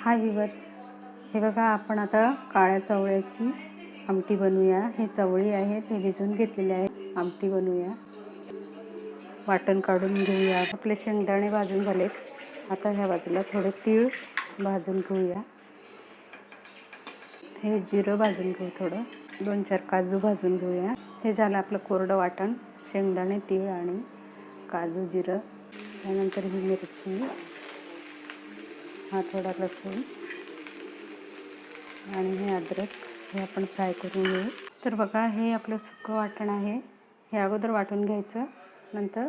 हाय weavers हे बघा आपण आता काळ्या चवळ्याची आमटी बनवूया. हे चवळी आहेत हे भिजून घेतलेले आहेत आमटी बनवूया. वाटण काढून घेऊया. आपले शेंगदाणे भाजून झालेत. आता ह्या बाजूला थोडे तीळ भाजून घेऊया. हे जिरं भाजून घेऊ थोडं. दोन चार काजू भाजून घेऊया. हे झालं आपलं कोरडं वाटण. शेंगदाणे तीळ आणि काजू जिरं. त्यानंतर ही मिरची. हा थोडा लसूण. आणि हे अद्रक हे आपण फ्राय करून घेऊ. तर बघा हे आपलं सुकं वाटण आहे. हे अगोदर वाटून घ्यायचं. नंतर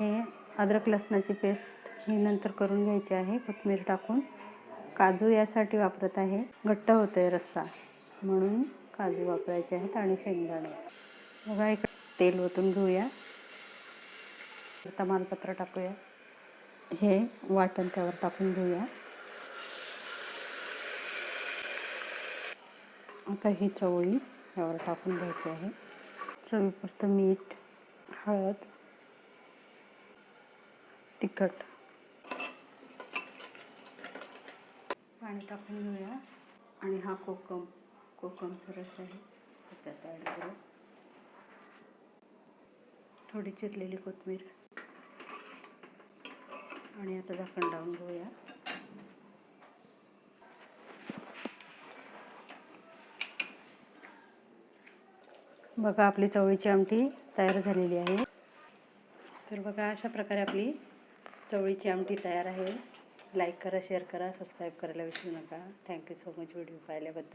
हे अद्रक लसणाची पेस्ट ही नंतर करून घ्यायची आहे. कोथमीर टाकून. काजू यासाठी वापरत आहे. घट्ट होतं आहे रस्सा. म्हणून काजू वापरायचे आहेत आणि शेंगदाणे. बघा एक तेल ओतून घेऊया. तमालपत्र टाकूया. हे वाटण त्यावर टाकून घेऊया. आता ही चवळी यावर टाकून घ्यायची आहे. चवीपुरतं मीठ हळद तिखट. पाणी टाकून घेऊया. आणि हा कोकम कोकमचा रस आहे. त्यात ॲड करू. थोडी चिरलेली कोथिंबीर आणि आता झाकण लावून घेऊया. बघा आपली चवळीची आमटी तयार झालेली आहे. तर बघा अशा प्रकारे आपली चवळीची आमटी तयार आहे. लाईक करा शेअर करा सबस्क्राईब करायला विसरू नका. थँक्यू सो मच व्हिडिओ पाहिल्याबद्दल.